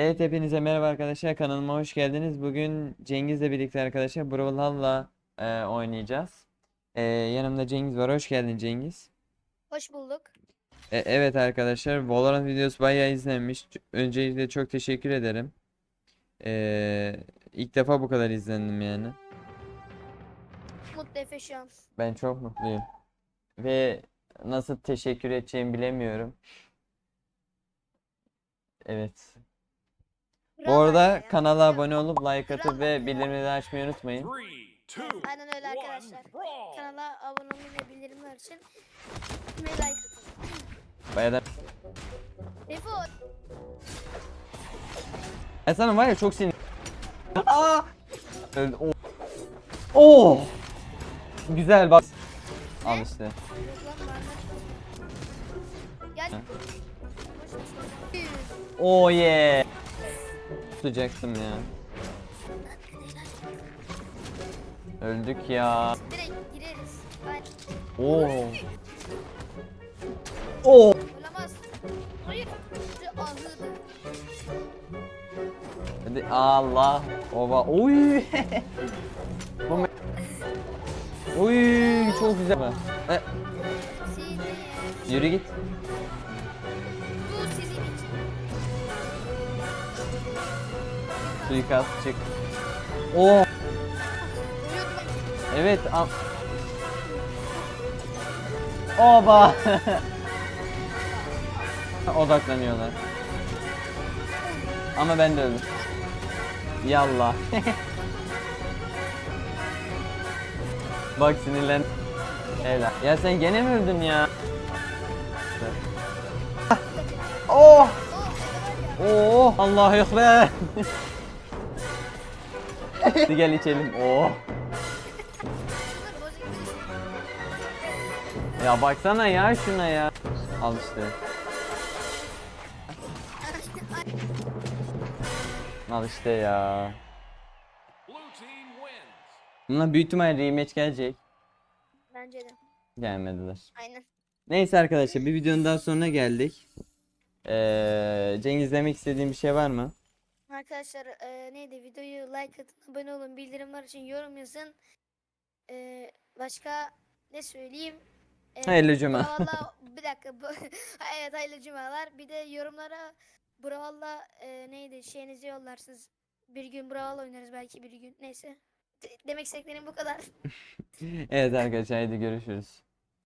Evet hepinize merhaba arkadaşlar kanalıma hoş geldiniz. Bugün Cengiz'le birlikte arkadaşlar Brawlhalla e, oynayacağız. E, yanımda Cengiz var. Hoş geldin Cengiz. Hoş bulduk. E, evet arkadaşlar Valorant videosu bayağı izlenmiş. Öncelikle çok teşekkür ederim. E, ilk defa bu kadar izlendim yani. Mutlu Efe şu an. Ben çok mutluyum. Ve nasıl teşekkür edeceğimi bilemiyorum. Evet. Bu arada kanala abone olup like atıp ve bildirimleri açmayı unutmayın. Aynen öyle arkadaşlar. Kanala abone olmayı ve bildirimler için ve like atın. Bayağı da Efo Ben sana var ya çok sinir. Aa! Öldü. Oo. Oo! Güzel bak. Al işte. Gel. Oh yeah. Tutacaktım ya. Öldük ya. Direkt gireriz. Hayır. Oo. Oo. Olamaz. Hayır. Şu ahırdı. Hadi Allah. Ova. Oy. Bu me- Oy çok güzel. E, yürü git. Suikast çık. Oo. Evet. am- Oba. Odaklanıyorlar. Ama ben de öldüm. Yallah. Bak sinirlen. Helal. Ya sen gene mi öldün ya? Oh! Oh. Oh! Allahu ekber. Hadi gel içelim. Bir Ya baksana ya şuna ya. Al işte. Al işte ya. Bunlar büyük ihtimal rematch gelecek. Bence de. Gelmediler. Aynen. Neyse arkadaşlar bir videonun daha sonuna geldik. Ee, Cengiz demek istediğin bir şey var mı? Arkadaşlar e, neydi videoyu like atın abone olun bildirimler için yorum yazın. E, başka ne söyleyeyim? E, Hayırlı cuma. Brawl'la bir dakika bu, evet hayırlı cumalar. Bir de yorumlara Brawl'la e, neydi şeyinizi yollarsınız. Bir gün Brawl oynarız belki bir gün neyse. De- demek istediklerim bu kadar. Evet arkadaşlar hadi görüşürüz.